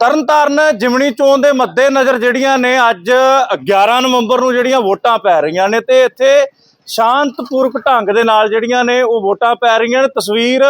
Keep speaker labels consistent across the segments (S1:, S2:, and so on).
S1: ਤਰਨਤਾਰਨ ਜਿਮਣੀ ਚੋਣ ਦੇ ਮੱਦੇ ਨਜ਼ਰ ਜਿਹੜੀਆਂ ਨੇ ਅੱਜ 11 ਨਵੰਬਰ ਨੂੰ ਜਿਹੜੀਆਂ ਵੋਟਾਂ ਪੈ ਰਹੀਆਂ ਨੇ ਤੇ ਇੱਥੇ ਸ਼ਾਂਤਪੂਰਕ ਢੰਗ ਦੇ ਨਾਲ ਜਿਹੜੀਆਂ ਨੇ ਉਹ ਵੋਟਾਂ ਪੈ ਰਹੀਆਂ ਨੇ। ਤਸਵੀਰ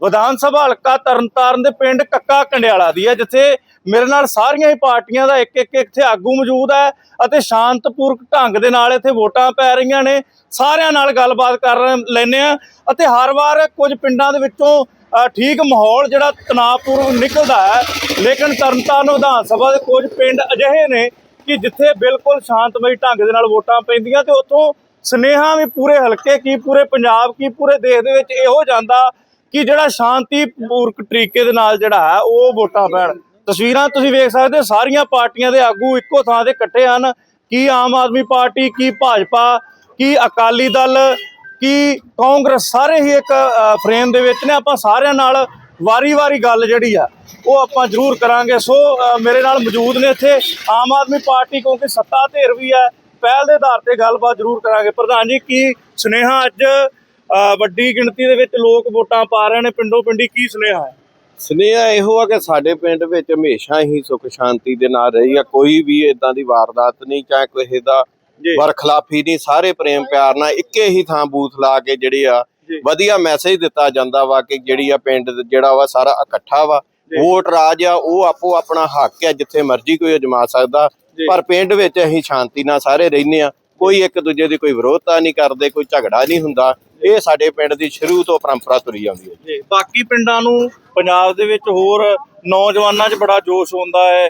S1: ਵਿਧਾਨ ਸਭਾ ਹਲਕਾ ਤਰਨਤਾਰਨ ਦੇ ਪਿੰਡ ਕੱਕਾ ਕੰਡਿਆਲਾ ਦੀ ਹੈ, ਜਿੱਥੇ ਮੇਰੇ ਨਾਲ ਸਾਰੀਆਂ ਹੀ ਪਾਰਟੀਆਂ ਦਾ ਇੱਕ ਇੱਕ ਇੱਥੇ ਆਗੂ ਮੌਜੂਦ ਹੈ ਅਤੇ ਸ਼ਾਂਤਪੂਰਕ ਢੰਗ ਦੇ ਨਾਲ ਇੱਥੇ ਵੋਟਾਂ ਪੈ ਰਹੀਆਂ ਨੇ। ਸਾਰਿਆਂ ਨਾਲ ਗੱਲਬਾਤ ਕਰ ਲੈਨੇ ਆ ਅਤੇ ਹਰ ਵਾਰ ਕੁਝ ਪਿੰਡਾਂ ਦੇ ਵਿੱਚੋਂ ਠੀਕ ਮਾਹੌਲ ਜਿਹੜਾ ਤਣਾਅਪੂਰਵਕ ਨਿਕਲਦਾ ਹੈ। ਲੇਕਿਨ ਤਰਨਤਾਰਨ ਵਿਧਾਨ ਸਭਾ ਦੇ ਕੁਝ ਪਿੰਡ ਅਜਿਹੇ ਨੇ ਕਿ ਜਿੱਥੇ ਬਿਲਕੁਲ ਸ਼ਾਂਤਮਈ ਢੰਗ ਦੇ ਨਾਲ ਵੋਟਾਂ ਪੈਂਦੀਆਂ ਤੇ ਉੱਥੋਂ ਸਨੇਹਾ ਵੀ ਪੂਰੇ ਹਲਕੇ, ਕੀ ਪੂਰੇ ਪੰਜਾਬ, ਕੀ ਪੂਰੇ ਦੇਸ਼ ਦੇ ਵਿੱਚ ਇਹੋ ਜਾਂਦਾ ਕਿ ਜਿਹੜਾ ਸ਼ਾਂਤੀਪੂਰਕ ਤਰੀਕੇ ਦੇ ਨਾਲ ਜਿਹੜਾ ਹੈ, ਉਹ ਵੋਟਾਂ ਪੈਣ। ਤਸਵੀਰਾਂ ਤੁਸੀਂ ਵੇਖ ਸਕਦੇ ਹੋ, ਸਾਰੀਆਂ ਪਾਰਟੀਆਂ ਦੇ ਆਗੂ ਇੱਕੋ ਥਾਂ ਤੇ ਇਕੱਠੇ ਹਨ। ਕੀ ਆਮ ਆਦਮੀ ਪਾਰਟੀ, ਕੀ ਭਾਜਪਾ, ਕੀ ਅਕਾਲੀ ਦਲ ਕੀ ਕਾਂਗਰਸ ਸਾਰੇ ਹੀ ਇੱਕ ਫਰੇਮ ਦੇ ਵਿੱਚ ਨੇ, ਆਪਾਂ ਸਾਰਿਆਂ ਨਾਲ ਵਾਰੀ-ਵਾਰੀ ਗੱਲ ਜਿਹੜੀ ਆ, ਉਹ ਆਪਾਂ ਜ਼ਰੂਰ ਕਰਾਂਗੇ। ਸੋ ਮੇਰੇ ਨਾਲ ਮੌਜੂਦ ਨੇ ਇੱਥੇ ਆਮ ਆਦਮੀ ਪਾਰਟੀ, ਕਿਉਂਕਿ ਸੱਤਾ ਧਿਰ ਵੀ ਹੈ, ਪਹਿਲ ਦੇ ਆਧਾਰ ਤੇ ਗੱਲਬਾਤ ਜ਼ਰੂਰ ਕਰਾਂਗੇ। ਪ੍ਰਧਾਨ ਜੀ, ਕੀ ਸੁਨੇਹਾ ਅੱਜ ਵੱਡੀ ਗਿਣਤੀ ਦੇ ਵਿੱਚ ਲੋਕ ਵੋਟਾਂ ਪਾ ਰਹੇ ਨੇ, ਪਿੰਡੋਂ ਪਿੰਡੀ ਕੀ ਸੁਨੇਹਾ ਹੈ?
S2: ਸੁਨੇਹਾ ਇਹੋ ਆ ਕਿ ਸਾਡੇ ਪਿੰਡ ਵਿੱਚ ਹਮੇਸ਼ਾ ਹੀ ਸੁਖ ਸ਼ਾਂਤੀ ਦੇ ਨਾਲ ਰਹੀ ਆ, ਕੋਈ ਵੀ ਇਦਾਂ ਦੀ ਵਾਰਦਾਤ ਨਹੀਂ, ਚਾਹੇ ਕਿਸੇ ਦਾ
S1: ਜੀ।
S2: ਵਰਖਲਾਫੀ ਨਹੀਂ ਸਾਰੇ ਪ੍ਰੇਮ ਪਿਆਰ ਨਾਲ ਇੱਕੇ ਹੀ ਥਾਂ ਬੂਥ ਲਾ ਕੇ ਜਿਹੜੀ ਆ। ਵਧੀਆ ਮੈਸੇਜ ਦਿੱਤਾ ਜਾਂਦਾ ਵਾ ਕਿ ਜਿਹੜੀ ਆ ਪਿੰਡ ਜਿਹੜਾ ਵਾ ਸਾਰਾ ਇਕੱਠਾ ਵਾ। ਵੋਟ ਰਾਜ ਆ ਉਹ ਆਪੋ ਆਪਣਾ ਹੱਕ ਆ ਜਿੱਥੇ ਮਰਜ਼ੀ ਕੋਈ ਅਜਮਾ ਸਕਦਾ। ਪਰ ਪਿੰਡ ਵਿੱਚ ਅਸੀਂ ਸ਼ਾਂਤੀ ਨਾਲ ਸਾਰੇ ਰਹਿੰਦੇ ਆ ਕੋਈ ਇੱਕ ਦੂਜੇ ਦੀ ਕੋਈ ਵਿਰੋਧਤਾ ਨਹੀਂ ਕਰਦੇ ਕੋਈ ਝਗੜਾ ਨਹੀਂ ਹੁੰਦਾ ਇਹ ਸਾਡੇ ਪਿੰਡ ਦੀ ਸ਼ੁਰੂ ਤੋਂ ਪਰੰਪਰਾ ਤੁਰੀ ਆਉਂਦੀ ਹੈ
S1: ਜੀ ਬਾਕੀ ਪਿੰਡਾਂ ਨੂੰ ਪੰਜਾਬ ਦੇ ਵਿੱਚ ਹੋਰ ਨੌਜਵਾਨਾਂ 'ਚ ਬੜਾ ਜੋਸ਼ ਹੁੰਦਾ ਹੈ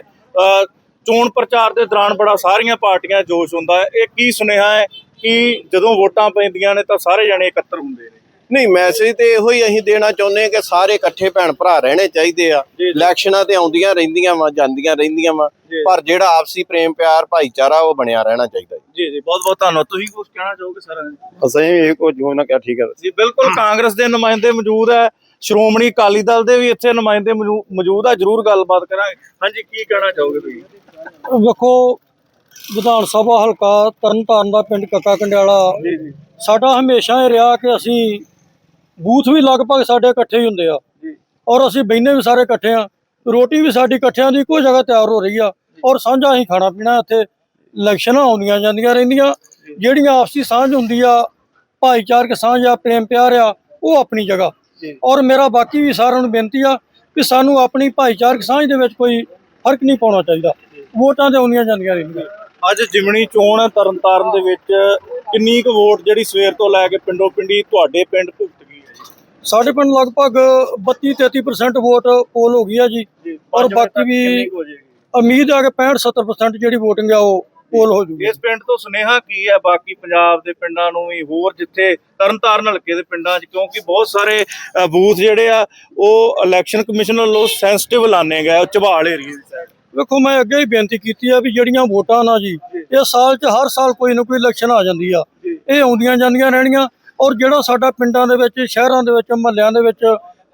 S1: ਚੋਣ ਪ੍ਰਚਾਰ ਦੇ ਦੌਰਾਨ ਬੜਾ ਸਾਰੀਆਂ ਪਾਰਟੀਆਂ ਜੋਸ਼ ਹੁੰਦਾ ਹੈ। ਇਹ ਕੀ ਸੁਨੇਹਾ ਹੈ ਕਿ ਜਦੋਂ ਵੋਟਾਂ ਪੈਂਦੀਆਂ ਨੇ ਤਾਂ ਸਾਰੇ ਜਣੇ ਇਕੱਤਰ ਹੁੰਦੇ ਨੇ?
S2: ਨਹੀਂ ਮੈਸੇਜ ਤੇ ਇਹੋ ਹੀ ਅਸੀਂ ਦੇਣਾ ਚਾਹੁੰਦੇ ਹਾਂ ਕਿ ਸਾਰੇ ਇਕੱਠੇ ਭੈਣ ਭਰਾ ਰਹਿਣੇ ਚਾਹੀਦੇ ਆ। ਇਲੈਕਸ਼ਨਾਂ ਤੇ ਆਉਂਦੀਆਂ ਰਹਿੰਦੀਆਂ ਵਾ ਜਾਂਦੀਆਂ ਰਹਿੰਦੀਆਂ ਵਾ। ਪਰ ਜਿਹੜਾ ਆਪਸੀ ਪ੍ਰੇਮ ਪਿਆਰ ਭਾਈਚਾਰਾ ਉਹ ਬਣਿਆ ਰਹਿਣਾ ਚਾਹੀਦਾ ਜੀ।
S1: ਜੀ ਬਹੁਤ ਬਹੁਤ ਧੰਨਵਾਦ। ਤੁਸੀਂ ਕੁਝ ਕਹਿਣਾ ਚਾਹੋਗੇ ਸਰ
S2: ਅਸੀਂ ਇਹ ਕੋ ਜੋ ਨਾ ਕਿਹਾ ਠੀਕ ਹੈ।
S1: ਜੀ ਬਿਲਕੁਲ ਕਾਂਗਰਸ ਦੇ ਨੁਮਾਇੰਦੇ ਮੌਜੂਦ ਹੈ। ਸ਼੍ਰੋਮਣੀ ਅਕਾਲੀ ਦਲ ਦੇ ਵੀ ਇੱਥੇ ਨੁਮਾਇੰਦੇ ਮੌਜੂ- ਮੌਜੂਦ ਆ ਜਰੂਰ ਗੱਲਬਾਤ ਕਰਾਂਗੇ। ਹਾਂਜੀ ਕੀ ਕਹਿਣਾ ਚਾਹੋਗੇ ਤੁਸੀਂ?
S3: ਵੇਖੋ ਵਿਧਾਨ ਸਭਾ ਹਲਕਾ ਤਰਨਤਾਰਨ ਦਾ ਪਿੰਡ ਕੱਕਾ ਕੰਡਿਆਲਾ।
S1: ਜੀ ਜੀ।
S3: ਸਾਡਾ ਹਮੇਸ਼ਾ ਇਹ ਰਿਹਾ ਕਿ ਅਸੀਂ ਬੂਥ ਵੀ ਲਗਭਗ ਸਾਡੇ ਇਕੱਠੇ ਹੀ ਹੁੰਦੇ ਆ। ਔਰ ਅਸੀਂ ਬੈਠੇ ਵੀ ਸਾਰੇ ਇਕੱਠੇ ਆ। ਰੋਟੀ ਵੀ ਸਾਡੀ ਇਕੱਠਿਆਂ ਦੀ ਇੱਕੋ ਜਗ੍ਹਾ ਤਿਆਰ ਹੋ ਰਹੀ ਆ। ਔਰ ਸਾਂਝਾ ਹੀ ਖਾਣਾ ਪੀਣਾ ਇੱਥੇ ਇਲੈਕਸ਼ਨਾਂ ਆਉਂਦੀਆਂ ਜਾਂਦੀਆਂ ਰਹਿੰਦੀਆਂ। ਜਿਹੜੀਆਂ ਆਪਸੀ ਸਾਂਝ ਹੁੰਦੀ ਆ ਭਾਈਚਾਰਕ ਸਾਂਝ ਆ ਪ੍ਰੇਮ ਪਿਆਰ ਆ ਉਹ ਆਪਣੀ ਜਗ੍ਹਾ। ਔਰ ਮੇਰਾ ਬਾਕੀ ਵੀ ਸਾਰਿਆਂ ਨੂੰ ਬੇਨਤੀ ਆ ਕਿ ਸਾਨੂੰ ਆਪਣੀ ਭਾਈਚਾਰਕ ਸਾਂਝ ਦੇ ਵਿੱਚ ਕੋਈ ਫ਼ਰਕ ਨਹੀਂ ਪਾਉਣਾ ਚਾਹੀਦਾ। ਵੋਟਾਂ ਤੇ ਆਉਂਦੀਆਂ ਜਾਂਦੀਆਂ ਰਹਿੰਦੀਆਂ।
S1: ਅੱਜ ਜਿਮਣੀ ਚੋਣ ਹੈ ਤਰਨਤਾਰਨ ਦੇ ਵਿੱਚ ਕਿੰਨੀ ਕੁ ਵੋਟ ਜਿਹੜੀ ਸਵੇਰ ਤੋਂ ਲੈ ਕੇ ਪਿੰਡੋਂ ਪਿੰਡੀ ਤੁਹਾਡੇ ਪਿੰਡ ਭੁਗਤ ਗਈ ਹੈ
S3: ਸਾਡੇ ਪਿੰਡ ਲਗਭਗ 32 33% ਵੋਟ ਪੋਲ ਹੋ ਗਈ ਆ ਜੀ।
S1: ਜੀ
S3: ਔਰ ਬਾਕੀ ਵੀ ਉਮੀਦ ਆ ਕਿ 65 70% ਜਿਹੜੀ VOTING ਆ ਉਹ ਪੋਲ ਹੋ ਜੂਗੀ।
S1: ਇਸ ਪਿੰਡ ਤੋਂ ਸੁਨੇਹਾ ਕੀ ਹੈ? ਬਾਕੀ ਪੰਜਾਬ ਦੇ ਪਿੰਡਾਂ ਨੂੰ ਵੀ ਹੋਰ ਜਿੱਥੇ ਤਰਨਤਾਰਨ ਹਲਕੇ ਦੇ ਪਿੰਡਾਂ 'ਚ ਕਿਉਂਕਿ ਬਹੁਤ ਸਾਰੇ ਬੂਥ ਜਿਹੜੇ ਆ ਉਹ ਇਲੈਕਸ਼ਨ ਕਮਿਸ਼ਨ ਵੱਲੋਂ ਸੈਂਸਿਟਿਵ ਲਾਣੇ ਗਏ ਉਹ ਝਬਾਲ ਏਰੀਏ ਦੀ ਸਾਈਡ
S3: ਵੇਖੋ ਮੈਂ ਅੱਗੇ ਹੀ ਬੇਨਤੀ ਕੀਤੀ ਆ ਵੀ ਜਿਹੜੀਆਂ ਵੋਟਾਂ ਨਾ ਜੀ ਇਹ ਸਾਲ 'ਚ ਹਰ ਸਾਲ ਕੋਈ ਨਾ ਕੋਈ ਇਲੈਕਸ਼ਨ ਆ ਜਾਂਦੀ ਆ। ਇਹ ਆਉਂਦੀਆਂ ਜਾਂਦੀਆਂ ਰਹਿਣੀਆਂ ਔਰ ਜਿਹੜਾ ਸਾਡਾ ਪਿੰਡਾਂ ਦੇ ਵਿੱਚ ਸ਼ਹਿਰਾਂ ਦੇ ਵਿੱਚ ਮਹੱਲਿਆਂ ਦੇ ਵਿੱਚ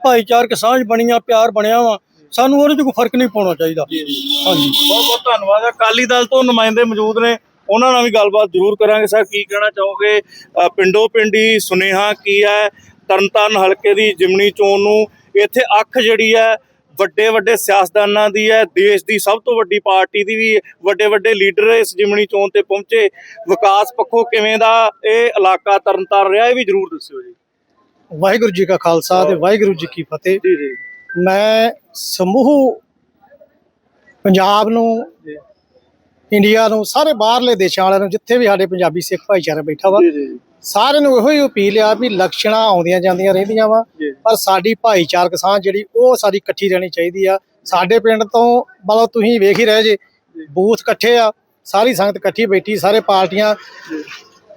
S3: ਭਾਈਚਾਰਕ ਸਾਂਝ ਬਣੀ ਆ ਪਿਆਰ ਬਣਿਆ ਵਾ ਸਾਨੂੰ ਉਹਦੇ 'ਚ ਕੋਈ ਫ਼ਰਕ ਨਹੀਂ ਪਾਉਣਾ ਚਾਹੀਦਾ। ਹਾਂਜੀ।
S1: ਬਹੁਤ ਬਹੁਤ ਧੰਨਵਾਦ। ਅਕਾਲੀ ਦਲ ਤੋਂ ਨੁਮਾਇੰਦੇ ਮੌਜੂਦ ਨੇ। ਉਹਨਾਂ ਨਾਲ ਵੀ ਗੱਲਬਾਤ ਜ਼ਰੂਰ ਕਰਾਂਗੇ। ਸਰ ਕੀ ਕਹਿਣਾ ਚਾਹੋਗੇ? ਪਿੰਡੋ ਪਿੰਡੀ ਸੁਨੇਹਾ ਕੀ ਹੈ? ਤਰਨਤਾਰਨ ਹਲਕੇ ਦੀ ਜਿਮਣੀ ਚੋਣ ਨੂੰ। ਇੱਥੇ ਅੱਖ ਜਿਹੜੀ ਹੈ ਵੱਡੇ ਵੱਡੇ ਸਿਆਸਤਦਾਨਾਂ ਦੀ ਹੈ। ਦੇਸ਼ ਦੀ ਸਭ ਤੋਂ ਵੱਡੀ ਪਾਰਟੀ ਦੀ ਵੀ ਵੱਡੇ ਵੱਡੇ ਲੀਡਰ ਇਸ ਜਿਮਣੀ ਚੋਣ ਤੇ ਪਹੁੰਚੇ। ਵਿਕਾਸ ਪੱਖੋਂ ਕਿਵੇਂ ਦਾ ਇਹ ਇਲਾਕਾ ਤਰਨਤਾਰਨ ਰਿਹਾ ਇਹ ਵੀ ਜ਼ਰੂਰ ਦੱਸਿਓ ਜੀ।
S3: ਵਾਹਿਗੁਰੂ ਜੀ ਕਾ ਖਾਲਸਾ ਤੇ ਵਾਹਿਗੁਰੂ ਜੀ ਕੀ ਫਤਿਹ।
S1: ਜੀ ਜੀ
S3: ਮੈਂ ਸਮੂਹ ਪੰਜਾਬ ਨੂੰ। ਇੰਡੀਆ ਨੂੰ ਸਾਰੇ ਬਾਹਰਲੇ ਦੇਸ਼ਾਂ ਵਾਲਿਆਂ ਨੂੰ ਜਿੱਥੇ ਵੀ ਸਾਡੇ ਪੰਜਾਬੀ ਸਿੱਖ ਭਾਈਚਾਰਾ ਬੈਠਾ ਵਾ ਸਾਰਿਆਂ ਨੂੰ ਇਹੋ ਹੀ ਅਪੀਲ ਆ ਵੀ ਲਕਸ਼ਣਾਂ ਆਉਂਦੀਆਂ ਜਾਂਦੀਆਂ ਰਹਿੰਦੀਆਂ ਵਾ। ਪਰ ਸਾਡੀ ਭਾਈਚਾਰਕ ਸਾਂਝ ਜਿਹੜੀ ਉਹ ਸਾਡੀ ਇਕੱਠੀ ਰਹਿਣੀ ਚਾਹੀਦੀ ਆ ਸਾਡੇ ਪਿੰਡ ਤੋਂ ਮਤਲਬ ਤੁਸੀਂ ਵੇਖ ਹੀ ਰਹੇ ਜੇ ਬੂਥ ਇਕੱਠੇ ਆ ਸਾਰੀ ਸੰਗਤ ਇਕੱਠੀ ਬੈਠੀ ਸਾਰੇ ਪਾਰਟੀਆਂ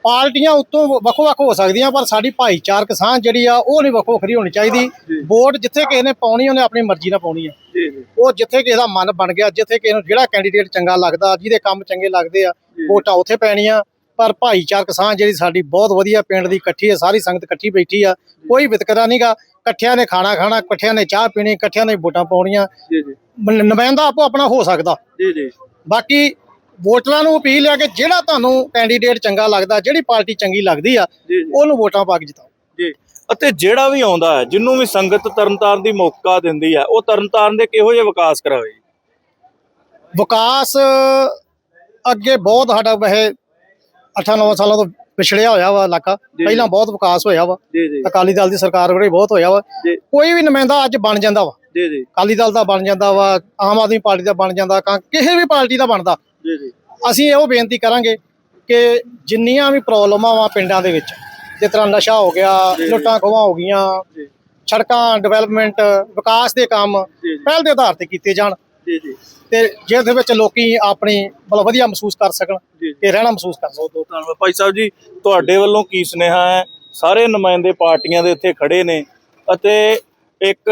S3: ਪਾਰਟੀਆਂ ਉੱਤੋਂ ਵੱਖੋ ਵੱਖ ਹੋ ਸਕਦੀਆਂ ਪਰ ਸਾਡੀ ਭਾਈਚਾਰਕ ਸਾਂਝ ਜਿਹੜੀ ਆ ਉਹ ਨਹੀਂ ਵੱਖੋ ਵੱਖਰੀ ਹੋਣੀ ਚਾਹੀਦੀ। ਵੋਟ ਜਿੱਥੇ ਕਿਸੇ ਨੇ ਪਾਉਣੀ ਉਹਨੇ ਆਪਣੀ ਮਰਜ਼ੀ ਨਾਲ ਪਾਉਣੀ ਆ। ਉਹ ਜਿੱਥੇ ਕਿਸੇ ਦਾ ਮਨ ਬਣ ਗਿਆ ਜਿੱਥੇ ਕਿਸੇ ਨੂੰ ਜਿਹੜਾ ਕੈਂਡੀਡੇਟ ਚੰਗਾ ਲੱਗਦਾ ਜਿਹਦੇ ਕੰਮ ਚੰਗੇ ਲੱਗਦੇ ਆ ਵੋਟਾਂ ਉੱਥੇ ਪੈਣੀਆਂ। ਪਰ ਭਾਈਚਾਰਕ ਸਾਂਝ ਜਿਹੜੀ ਸਾਡੀ ਬਹੁਤ ਵਧੀਆ ਪਿੰਡ ਦੀ ਇਕੱਠੀ ਹੈ ਸਾਰੀ ਸੰਗਤ ਇਕੱਠੀ ਬੈਠੀ ਆ ਕੋਈ ਵਿਤਕਰਾ ਨਹੀਂਗਾ ਇਕੱਠਿਆਂ ਨੇ ਖਾਣਾ ਖਾਣਾ ਇਕੱਠਿਆਂ ਨੇ ਚਾਹ ਪੀਣੀ ਇਕੱਠਿਆਂ ਨੇ ਵੋਟਾਂ ਪਾਉਣੀਆਂ।
S1: ਜੀ ਜੀ।
S3: ਨੁਮਾਇੰਦਾ ਆਪੋ ਆਪਣਾ ਹੋ ਸਕਦਾ।
S1: ਜੀ ਜੀ।
S3: ਬਾਕੀ ਵੋਟਰਾਂ ਨੂੰ ਅਪੀਲ ਹੈ ਕਿ ਜਿਹੜਾ ਤੁਹਾਨੂੰ ਕੈਂਡੀਡੇਟ ਚੰਗਾ ਲੱਗਦਾ ਜਿਹੜੀ ਪਾਰਟੀ ਚੰਗੀ ਲੱਗਦੀ ਆ ਉਹਨੂੰ ਵੋਟਾਂ ਪਾ ਕੇ ਜਿਤਾਓ।
S1: ਜੀ। ਅਤੇ ਜਿਹੜਾ ਵੀ ਆਉਂਦਾ ਹੈ ਜਿਹਨੂੰ ਵੀ ਸੰਗਤ ਤਰਨਤਾਰਨ ਦੀ ਮੌਕਾ ਦਿੰਦੀ ਹੈ ਉਹ ਤਰਨਤਾਰਨ ਦੇ ਕਿਹੋ ਜਿਹੇ ਵਿਕਾਸ ਕਰਾਵੇ?
S3: ਵਿਕਾਸ ਅੱਗੇ ਬਹੁਤ ਸਾਡਾ ਵੈਸੇ 8-9 ਸਾਲਾਂ ਤੋਂ ਪਿਛੜਿਆ ਹੋਇਆ ਵਾ ਇਲਾਕਾ। ਪਹਿਲਾਂ ਬਹੁਤ ਵਿਕਾਸ ਹੋਇਆ ਵਾ। ਅਕਾਲੀ ਦਲ ਦੀ ਸਰਕਾਰ ਵੇਲੇ ਬਹੁਤ ਹੋਇਆ ਵਾ। ਕੋਈ ਵੀ ਨੁਮਾਇੰਦਾ ਅੱਜ ਬਣ ਜਾਂਦਾ ਵਾ।
S1: ਜੀ ਜੀ।
S3: ਅਕਾਲੀ ਦਲ ਦਾ ਬਣ ਜਾਂਦਾ ਵਾ ਆਮ ਆਦਮੀ ਪਾਰਟੀ ਦਾ ਬਣ ਜਾਂਦਾ ਕਿਸੇ ਵੀ ਪਾਰਟੀ ਦਾ ਬਣਦਾ।
S1: ਜੀ ਜੀ।
S3: ਅਸੀਂ ਇਹੋ ਬੇਨਤੀ ਕਰਾਂਗੇ ਕਿ ਜਿੰਨੀਆਂ ਵੀ ਪ੍ਰੋਬਲਮਾਂ ਵਾ ਪਿੰਡਾਂ ਦੇ ਵਿੱਚ ਜਿਸ ਤਰ੍ਹਾਂ ਨਸ਼ਾ ਹੋ ਗਿਆ ਲੁੱਟਾਂ ਖੋਹਾਂ ਹੋ ਗਈਆਂ ਸੜਕਾਂ ਡਿਵੈਲਪਮੈਂਟ ਵਿਕਾਸ ਦੇ ਕੰਮ ਪਹਿਲ ਦੇ ਆਧਾਰ ਤੇ ਕੀਤੇ ਜਾਣ
S1: ਜੀ ਜੀ।
S3: ਤੇ ਜਿਹਦੇ ਵਿੱਚ ਲੋਕੀ ਆਪਣੀ ਮਤਲਬ ਵਧੀਆ ਮਹਿਸੂਸ ਕਰ ਸਕਣ ਤੇ ਰਹਿਣਾ ਮਹਿਸੂਸ ਕਰ ਸਕਣ।
S1: ਧੰਨਵਾਦ। ਭਾਈ ਸਾਹਿਬ ਜੀ ਤੁਹਾਡੇ ਵੱਲੋਂ ਕੀ ਸੁਨੇਹਾ ਹੈ? ਸਾਰੇ ਨੁਮਾਇੰਦੇ ਪਾਰਟੀਆਂ ਦੇ ਇੱਥੇ ਖੜੇ ਨੇ ਅਤੇ ਇੱਕ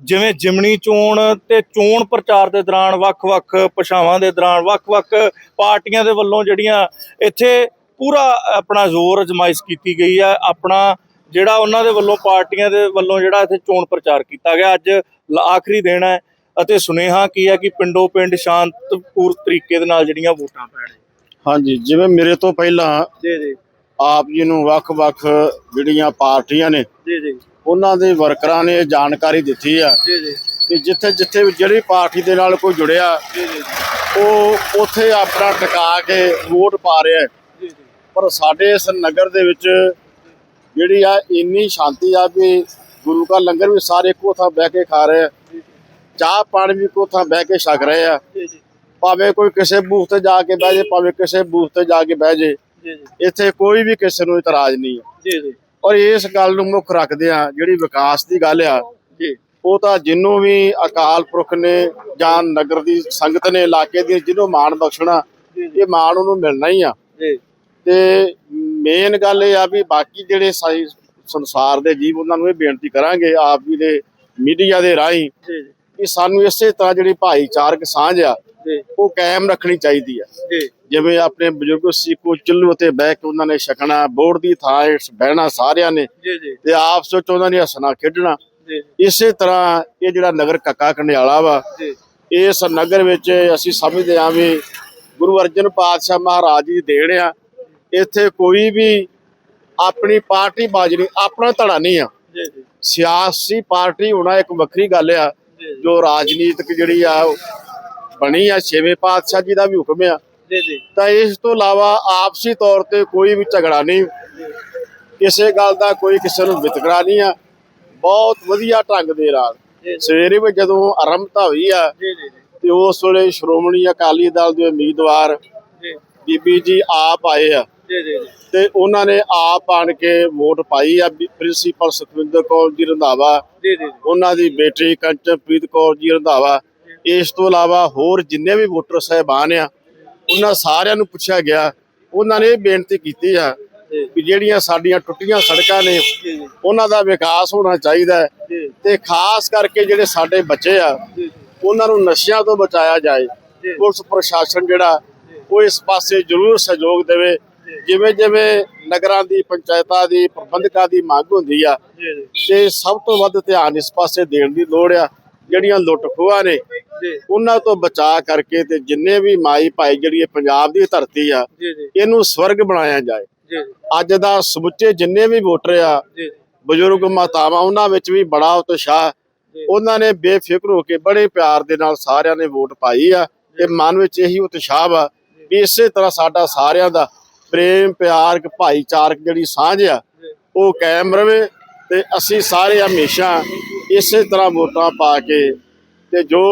S1: ਜਿਵੇਂ ਜਿਮਣੀ ਚੋਣ ਤੇ ਚੋਣ ਪ੍ਰਚਾਰ ਦੇ ਦੌਰਾਨ ਵੱਖ-ਵੱਖ ਪਛਾਵਾਂ ਦੇ ਦੌਰਾਨ ਵੱਖ-ਵੱਖ ਪਾਰਟੀਆਂ ਦੇ ਵੱਲੋਂ ਜਿਹੜੀਆਂ ਇੱਥੇ ਪੂਰਾ ਆਪਣਾ ਜ਼ੋਰ ਅਜਮਾਇਸ਼ ਕੀਤੀ ਗਈ ਹੈ ਆਪਣਾ ਜਿਹੜਾ ਉਹਨਾਂ ਦੇ ਵੱਲੋਂ ਪਾਰਟੀਆਂ ਦੇ ਵੱਲੋਂ ਜਿਹੜਾ ਇੱਥੇ ਚੋਣ ਪ੍ਰਚਾਰ ਕੀਤਾ ਗਿਆ। ਅੱਜ ਆਖਰੀ ਦਿਨ ਹੈ ਅਤੇ ਸੁਨੇਹਾ ਕੀ ਹੈ ਕਿ ਪਿੰਡੋ ਪਿੰਡ ਸ਼ਾਂਤਪੂਰ ਤਰੀਕੇ ਦੇ ਨਾਲ ਜਿਹੜੀਆਂ ਵੋਟਾਂ ਪੈਣ
S4: ਹਾਂਜੀ ਜਿਵੇਂ ਮੇਰੇ ਤੋਂ ਪਹਿਲਾਂ
S1: ਜੀ ਜੀ।
S4: ਆਪ ਜੀ ਨੂੰ ਵੱਖ-ਵੱਖ ਜਿਹੜੀਆਂ ਪਾਰਟੀਆਂ ਨੇ
S1: ਜੀ ਜੀ।
S4: ਉਹਨਾਂ ਦੇ ਵਰਕਰਾਂ ਨੇ ਇਹ ਜਾਣਕਾਰੀ ਦਿੱਤੀ ਆ ਕਿ ਜਿੱਥੇ ਜਿੱਥੇ ਵੀ ਜਿਹੜੀ ਪਾਰਟੀ ਦੇ ਨਾਲ ਕੋਈ ਜੁੜਿਆ ਉਹ ਉੱਥੇ ਆਪਣਾ ਟਿਕਾ ਕੇ ਵੋਟ ਪਾ ਰਿਹਾ ਪਰ ਸਾਡੇ ਇਸ ਨਗਰ ਦੇ ਵਿੱਚ ਜਿਹੜੀ ਆ ਇੰਨੀ ਸ਼ਾਂਤੀ ਆ ਵੀ ਗੁਰੂ ਦਾ ਲੰਗਰ ਵੀ ਸਾਰੇ ਇੱਕੋ ਥਾਂ ਬਹਿ ਕੇ ਖਾ ਰਹੇ ਆ। ਚਾਹ ਪਾਣੀ ਵੀ ਇੱਕੋ ਥਾਂ ਬਹਿ ਕੇ ਛਕ ਰਹੇ ਆ। ਭਾਵੇਂ ਕੋਈ ਕਿਸੇ ਬੂਥ ਤੇ ਜਾ ਕੇ ਬਹਿ ਜੇ ਭਾਵੇਂ ਕਿਸੇ ਬੂਥ ਤੇ ਜਾ ਕੇ ਬਹਿ ਜੇ। ਇੱਥੇ ਕੋਈ ਵੀ ਕਿਸੇ ਨੂੰ ਇਤਰਾਜ਼ ਨਹੀਂ ਹੈ।
S1: ਜੀ ਜੀ।
S4: ਔਰ ਇਸ ਗੱਲ ਨੂੰ ਮੁੱਖ ਰੱਖਦੇ ਆ ਜਿਹੜੀ ਵਿਕਾਸ ਦੀ ਗੱਲ ਆ
S1: ਜੀ।
S4: ਉਹ ਤਾਂ ਜਿੰਨੂੰ ਵੀ ਅਕਾਲ ਪੁਰਖ ਨੇ ਜਾਂ ਨਗਰ ਦੀ ਸੰਗਤ ਨੇ ਇਲਾਕੇ ਦੀ ਜਿਹਨੂੰ ਮਾਣ ਬਖਸ਼ਣਾ ਇਹ ਮਾਣ ਉਹਨੂੰ ਮਿਲਣਾ ਹੀ ਆ। ਤੇ ਮੇਨ ਗੱਲ ਇਹ ਆ ਵੀ ਬਾਕੀ ਜਿਹੜੇ ਸੰਸਾਰ ਦੇ ਜੀਵ ਉਹਨਾਂ ਨੂੰ ਇਹ ਬੇਨਤੀ ਕਰਾਂਗੇ ਆਪ ਜੀ ਦੇ ਮੀਡੀਆ ਦੇ ਰਾਹੀਂ ਕਿ ਸਾਨੂੰ ਇਸੇ ਤਰ੍ਹਾਂ ਜਿਹੜੀ ਭਾਈਚਾਰਕ ਸਾਂਝ ਆ ਉਹ ਕਾਇਮ ਰੱਖਣੀ ਚਾਹੀਦੀ ਆ। ਜਿਵੇਂ ਆਪਣੇ ਬਜ਼ੁਰਗ ਸੀ ਕੋ ਚੁੱਲ੍ਹੇ ਤੇ ਬਹਿ ਕੇ ਉਹਨਾਂ ਨੇ ਛਕਣਾ ਬੋਰਡ ਦੀ ਥਾਂ ਬਹਿਣਾ ਸਾਰਿਆਂ ਨੇ
S1: ਜੀ ਜੀ।
S4: ਤੇ ਆਪਸ ਵਿੱਚ ਉਹਨਾਂ ਨੇ ਹੱਸਣਾ ਖੇਡਣਾ। ਇਸੇ ਤਰ੍ਹਾਂ ਇਹ ਜਿਹੜਾ ਨਗਰ ਕੱਕਾ ਕੰਡਿਆਲਾ ਵਾ ਇਸ ਨਗਰ ਵਿੱਚ ਅਸੀਂ ਸਮਝਦੇ ਹਾਂ ਵੀ ਗੁਰੂ ਅਰਜਨ ਪਾਤਸ਼ਾਹ ਮਹਾਰਾਜ ਜੀ ਦੇਣ ਆ। ਇੱਥੇ ਕੋਈ ਵੀ ਆਪਣੀ ਪਾਰਟੀ ਬਾਜਣੀ ਆਪਣਾ ਧੜਾ ਨਹੀਂ ਆ। ਸਿਆਸੀ ਪਾਰਟੀ ਹੋਣਾ ਇੱਕ ਵੱਖਰੀ ਗੱਲ ਆ
S1: ਜੀ
S4: ਰਾਜਨੀਤਿਕ ਜਿਹੜੀ ਆ ਬਣੀ ਆ ਛੇਵੇਂ ਪਾਤਸ਼ਾਹ ਜੀ ਦਾ ਵੀ ਹੁਕਮ ਆ।
S1: ਜੀ ਜੀ।
S4: ਤਾਂ ਇਸ ਤੋਂ ਇਲਾਵਾ ਆਪਸੀ ਤੌਰ ਤੇ ਕੋਈ ਵੀ ਝਗੜਾ ਨਹੀਂ। ਕਿਸੇ ਗੱਲ ਦਾ ਕੋਈ ਕਿਸੇ ਨੂੰ ਵਿਤਕਰਾ ਨਹੀਂ ਆ। ਬਹੁਤ ਵਧੀਆ ਢੰਗ ਦੇ ਨਾਲ। ਸਵੇਰੇ ਵੀ ਜਦੋਂ ਆਰੰਭਤਾ ਹੋਈ ਆ ਤੇ ਉਸ ਵੇਲੇ ਸ਼੍ਰੋਮਣੀ ਅਕਾਲੀ ਦਲ ਦੇ ਉਮੀਦਵਾਰ ਬੀਬੀ ਜੀ ਆਪ ਆਏ ਆ। ਤੇ ਉਹਨਾਂ ਨੇ ਆਪ ਆਣ ਕੇ ਵੋਟ ਪਾਈ ਆ ਪ੍ਰਿੰਸੀਪਲ ਸੁਖਵਿੰਦਰ ਕੌਰ ਜੀ ਰੰਧਾਵਾ ਉਹਨਾਂ ਦੀ ਬੇਟੀ ਕੰਚਨਪ੍ਰੀਤ ਕੌਰ ਜੀ ਰੰਧਾਵਾ। ਇਸ ਤੋਂ ਇਲਾਵਾ ਹੋਰ ਜਿੰਨੇ ਵੀ ਵੋਟਰ ਸਹਿਬਾਨ ਆ ਉਹਨਾਂ ਸਾਰਿਆਂ ਨੂੰ ਪੁੱਛਿਆ ਗਿਆ ਉਹਨਾਂ ਨੇ ਇਹ ਬੇਨਤੀ ਕੀਤੀ ਆ ਕਿ ਜਿਹੜੀਆਂ ਸਾਡੀਆਂ ਟੁੱਟੀਆਂ ਸੜਕਾਂ ਨੇ ਉਹਨਾਂ ਦਾ ਵਿਕਾਸ ਹੋਣਾ ਚਾਹੀਦਾ ਤੇ ਖਾਸ ਕਰਕੇ ਜਿਹੜੇ ਸਾਡੇ ਬੱਚੇ ਆ ਉਹਨਾਂ ਨੂੰ ਨਸ਼ਿਆਂ ਤੋਂ ਬਚਾਇਆ ਜਾਏ। ਪੁਲਿਸ ਪ੍ਰਸ਼ਾਸਨ ਜਿਹੜਾ ਉਹ ਇਸ ਪਾਸੇ ਜ਼ਰੂਰ ਸਹਿਯੋਗ ਦੇਵੇ। ਜਿਵੇਂ ਜਿਵੇਂ ਨਗਰਾਂ ਦੀ ਪੰਚਾਇਤਾਂ ਦੀ ਪ੍ਰਬੰਧਕਾਂ ਦੀ ਮੰਗ ਹੁੰਦੀ ਆ ਤੇ ਸਭ ਤੋਂ ਵੱਧ ਧਿਆਨ ਇਸ ਪਾਸੇ ਦੇਣ ਦੀ ਲੋੜ ਆ। ਜਿਹੜੀਆਂ ਲੁੱਟ ਖੋਹਾਂ ਨੇ ਉਹਨਾਂ ਤੋਂ ਬਚਾ ਕਰਕੇ ਤੇ ਜਿੰਨੇ ਵੀ ਮਾਈ ਭਾਈ ਜਿਹੜੀ ਇਹ ਪੰਜਾਬ ਦੀ ਧਰਤੀ ਆ ਇਹਨੂੰ ਸਵਰਗ ਬਣਾਇਆ ਜਾਏ। ਅੱਜ ਦਾ ਸਮੁੱਚੇ ਜਿੰਨੇ ਵੀ ਵੋਟਰ ਆ ਬਜ਼ੁਰਗ ਮਾਤਾਵਾਂ ਉਹਨਾਂ ਵਿੱਚ ਵੀ ਬੜਾ ਉਤਸ਼ਾਹ। ਉਹਨਾਂ ਨੇ ਬੇਫਿਕਰ ਹੋ ਕੇ ਬੜੇ ਪਿਆਰ ਦੇ ਨਾਲ ਸਾਰਿਆਂ ਨੇ ਵੋਟ ਪਾਈ ਆ ਤੇ ਮਨ ਵਿੱਚ ਇਹੀ ਉਤਸ਼ਾਹ ਵਾ ਵੀ ਇਸੇ ਤਰ੍ਹਾਂ ਸਾਡਾ ਸਾਰਿਆਂ ਦਾ ਪ੍ਰੇਮ ਪਿਆਰ ਇੱਕ ਭਾਈਚਾਰਕ ਜਿਹੜੀ ਸਾਂਝ ਆ ਉਹ ਕਾਇਮ ਰਵੇ ਤੇ ਅਸੀਂ ਸਾਰੇ ਹਮੇਸ਼ਾ ਇਸੇ ਤਰ੍ਹਾਂ ਵੋਟਾਂ ਪਾ ਕੇ ਤੇ ਜੋ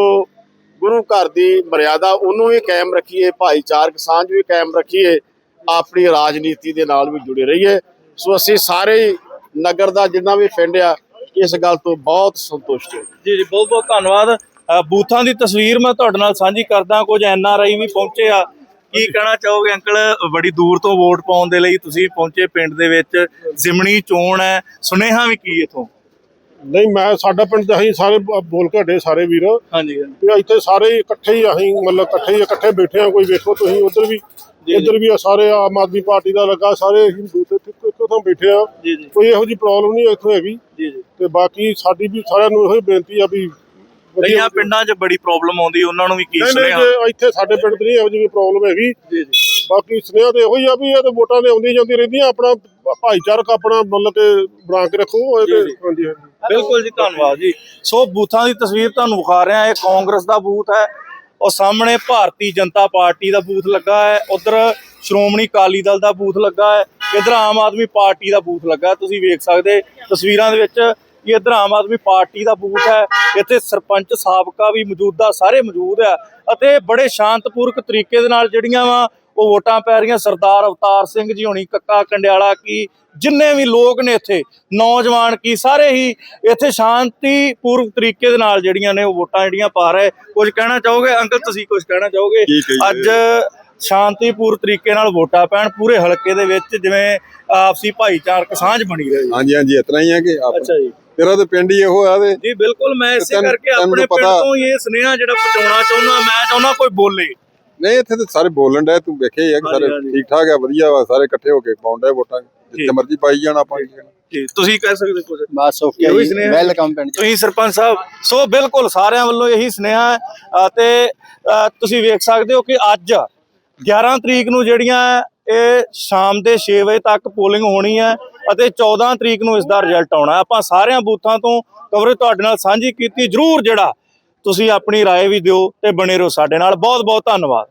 S4: ਗੁਰੂ ਘਰ ਦੀ ਮਰਿਆਦਾ, ਉਹਨੂੰ ਵੀ ਕਾਇਮ ਰੱਖੀਏ, ਭਾਈਚਾਰਕ ਸਾਂਝ ਵੀ ਕਾਇਮ ਰੱਖੀਏ, ਆਪਣੀ ਰਾਜਨੀਤੀ ਦੇ ਨਾਲ ਵੀ ਜੁੜੇ ਰਹੀਏ। ਸੋ ਅਸੀਂ ਸਾਰੇ ਨਗਰ ਦਾ ਜਿੰਨਾ ਵੀ ਪਿੰਡ ਆ, ਇਸ ਗੱਲ ਤੋਂ ਬਹੁਤ ਸੰਤੁਸ਼ਟ ਹਾਂ।
S1: ਜੀ ਜੀ, ਬਹੁਤ ਬਹੁਤ ਧੰਨਵਾਦ। ਬੂਥਾਂ ਦੀ ਤਸਵੀਰ ਮੈਂ ਤੁਹਾਡੇ ਨਾਲ ਸਾਂਝੀ ਕਰਦਾ, ਕੁਝ ਐਨ ਆਰ ਆਈ ਵੀ ਪਹੁੰਚੇ ਆ। ਕੀ ਕਹਿਣਾ ਚਾਹੋਗੇ ਅੰਕਲ? ਬੜੀ ਦੂਰ ਤੋਂ ਵੋਟ ਪਾਉਣ ਦੇ ਲਈ ਤੁਸੀਂ ਪਹੁੰਚੇ ਪਿੰਡ ਦੇ ਵਿੱਚ, ਜ਼ਿਮਣੀ ਚੋਣ ਹੈ। ਸੁਨੇਹਾ ਵੀ ਕੀ ਇਥੋਂ?
S5: ਨਹੀਂ ਮੈਂ ਸਾਡਾ ਪਿੰਡ ਦੇ ਅਸੀਂ ਸਾਰੇ ਬ- ਬੋਲ ਘੜੇ ਸਾਰੇ ਵੀਰ।
S1: ਹਾਂਜੀ
S5: ਵੀ ਇੱਥੇ ਸਾਰੇ ਹੀ ਇਕੱਠੇ ਹੀ ਅਸੀਂ ਮਤਲਬ ਇਕੱਠੇ ਹੀ ਇਕੱਠੇ ਬੈਠੇ ਆ ਕੋਈ ਵੇਖੋ ਤੁਸੀਂ ਉਧਰ ਵੀ ਇੱਧਰ ਵੀ ਆ ਸਾਰੇ ਆਮ ਆਦਮੀ ਪਾਰਟੀ ਦਾ ਲੱਗਾ ਸਾਰੇ ਬੂਥ ਤੇ ਇੱਕੋ ਇੱਕੋ ਥਾਂ ਬੈਠੇ ਆ
S1: ਜੀ ਜੀ।
S5: ਕੋਈ ਇਹੋ ਜੀ ਪ੍ਰੋਬਲਮ ਨਹੀਂ ਇੱਥੇ ਹੈਗੀ।
S1: ਜੀ ਜੀ।
S5: ਤੇ ਬਾਕੀ ਸਾਡੀ ਵੀ ਸਾਰਿਆਂ ਨੂੰ ਇਹੋ ਹੀ ਬੇਨਤੀ ਆ ਵੀ ਵਧੀਆ-
S1: ਕਈਆਂ ਪਿੰਡਾਂ 'ਚ ਬੜੀ ਪ੍ਰੋਬਲਮ ਆਉਂਦੀ ਉਹਨਾਂ ਨੂੰ ਵੀ ਕੀ
S5: ਨਹੀਂ ਨਹੀਂ ਜੇ ਇੱਥੇ ਸਾਡੇ ਪਿੰਡ 'ਚ ਨਹੀਂ ਇਹੋ ਜਿਹੀ ਪ੍ਰੋਬਲਮ ਹੈਗੀ।
S1: ਜੀ ਜੀ।
S5: ਬਾਕੀ ਸੁਨੇਹਾ ਤੇ ਇਹੋ ਹੀ ਆ ਵੀ ਇਹ ਤੇ ਵੋਟਾਂ ਦੇ ਆਉਂਦੀਆਂ ਜਾਂਦੀਆਂ ਰਹਿੰਦੀਆਂ ਆਪਣਾ ਭਾਈਚਾਰਕ ਆਪਣਾ ਮਤਲਬ ਕਿ ਬਣਾ ਕੇ ਰੱਖੋ। ਹਾਂਜੀ ਹਾਂਜੀ
S1: ਬਿਲਕੁਲ ਜੀ ਧੰਨਵਾਦ ਜੀ ਸੋ ਬੂਥਾਂ ਦੀ ਤਸਵੀਰ ਤੁਹਾਨੂੰ ਵਿਖਾ ਰਿਹਾ ਇਹ ਕਾਂਗਰਸ ਦਾ ਬੂਥ ਹੈ ਉਹ ਸਾਹਮਣੇ ਭਾਰਤੀ ਜਨਤਾ ਪਾਰਟੀ ਦਾ ਬੂਥ ਲੱਗਾ ਹੈ ਉਧਰ ਸ਼੍ਰੋਮਣੀ ਅਕਾਲੀ ਦਲ ਦਾ ਬੂਥ ਲੱਗਾ ਹੈ ਇਧਰ ਆਮ ਆਦਮੀ ਪਾਰਟੀ ਦਾ ਬੂਥ ਲੱਗਾ। ਤੁਸੀਂ ਵੇਖ ਸਕਦੇ ਤਸਵੀਰਾਂ ਦੇ ਵਿੱਚ ਕਿ ਇਧਰ ਆਮ ਆਦਮੀ ਪਾਰਟੀ ਦਾ ਬੂਥ ਹੈ ਇੱਥੇ ਸਰਪੰਚ ਸਾਬਕਾ ਵੀ ਮੌਜੂਦਾ ਸਾਰੇ ਮੌਜੂਦ ਆ ਅਤੇ ਬੜੇ ਸ਼ਾਂਤਪੂਰਕ ਤਰੀਕੇ ਦੇ ਨਾਲ ਜਿਹੜੀਆਂ ਵਾ ਉਹ ਵੋਟਾਂ ਪੈ ਰਹੀਆਂ। ਸਰਦਾਰ ਅਵਤਾਰ ਸਿੰਘ ਜੀ ਹੋਣੀ ਕੱਕਾ ਕੰਡਿਆਲਾ ਕੀ ਜਿੰਨੇ ਵੀ ਲੋਕ ਨੇ ਇੱਥੇ ਨੌਜਵਾਨ ਕੀ ਸਾਰੇ ਹੀ ਇੱਥੇ ਸ਼ਾਂਤੀਪੂਰਵਕ ਤਰੀਕੇ ਦੇ ਨਾਲ ਜਿਹੜੀਆਂ ਨੇ ਉਹ ਵੋਟਾਂ ਜਿਹੜੀਆਂ ਪਾ ਰਹੇ। ਕੁਝ ਕਹਿਣਾ ਚਾਹੋਗੇ? ਅੰਕਲ ਤੁਸੀਂ ਕੁਝ ਕਹਿਣਾ ਚਾਹੋਗੇ? ਅੱਜ ਸ਼ਾਂਤੀਪੂਰਵਕ ਤਰੀਕੇ ਨਾਲ ਵੋਟਾਂ ਪੈਣ ਪੂਰੇ ਹਲਕੇ ਦੇ ਵਿੱਚ ਜਿਵੇਂ ਆਪਸੀ ਭਾਈਚਾਰਕ ਸਾਂਝ ਬਣੀ ਰਹੇ।
S6: ਹਾਂਜੀ ਹਾਂਜੀ ਇਤਨਾ ਹੀ ਹੈ ਕਿ ਆਪ-
S1: ਅੱਛਾ ਜੀ।
S6: ਤੇਰਾ ਤਾਂ ਪਿੰਡ ਹੀ ਇਹੋ ਆ ਵੇ
S1: ਜੀ ਬਿਲਕੁਲ ਮੈਂ ਇਸੇ ਕਰਕੇ ਆਪਣੇ ਪਿੰਡ ਤੋਂ ਇਹ ਸੁਨੇਹਾ ਜਿਹੜਾ ਪਹੁੰਚਾਉਣਾ ਚਾਹੁੰਦਾ ਮੈਂ ਚਾਹੁੰਦਾ ਕੋਈ ਬੋਲੇ
S6: ਨਹੀਂ ਇੱਥੇ ਤਾਂ ਸਾਰੇ ਬੋਲਣ ਡਏ ਤੂੰ ਵੇਖੇ ਹੀ ਆ ਕਿ ਸਾਰੇ। ਠੀਕ ਠਾਕ ਆ ਵਧੀਆ ਵਾ ਸਾਰੇ ਇਕੱਠੇ ਹੋ ਕੇ ਪਾਉਂਦੇ ਵੋਟਾਂ ਜਿੱਥੇ। ਮਰਜ਼ੀ ਪਾਈ ਜਾਣ ਆਪਾਂ।
S1: ਜੀ ਤੁਸੀਂ ਕਹਿ ਸਕਦੇ ਕੁਝ
S3: ਬਸ
S1: ਸੁਨੇਹਾ।
S3: ਵੈਲਕਮ ਪਿੰਡ
S1: ਤੁਸੀਂ ਸਰਪੰਚ ਸਾਹਿਬ ਸੋ ਬਿਲਕੁਲ ਸਾਰਿਆਂ ਵੱਲੋਂ ਇਹੀ ਸੁਨੇਹਾ ਤੇ ਤੁਸੀਂ ਵੇਖ ਸਕਦੇ ਹੋ ਕਿ ਅੱਜ 11 ਤਰੀਕ ਨੂੰ ਜਿਹੜੀਆਂ ਇਹ ਸ਼ਾਮ ਦੇ 6 ਵਜੇ ਤੱਕ ਪੋਲਿੰਗ ਹੋਣੀ ਹੈ ਅਤੇ 14 ਤਰੀਕ ਨੂੰ ਇਸ ਦਾ ਰਿਜ਼ਲਟ ਆਉਣਾ ਹੈ। ਆਪਾਂ ਸਾਰਿਆਂ ਬੂਥਾਂ ਤੋਂ ਕਵਰੇਜ ਤੁਹਾਡੇ ਨਾਲ ਸਾਂਝੀ ਕੀਤੀ ਜਰੂਰ ਜਿਹੜਾ ਤੁਸੀਂ ਆਪਣੀ رائے ਵੀ ਦਿਓ ਤੇ ਬਣੇ ਰਹੋ ਸਾਡੇ ਨਾਲ ਬਹੁਤ ਬਹੁਤ ਧੰਨਵਾਦ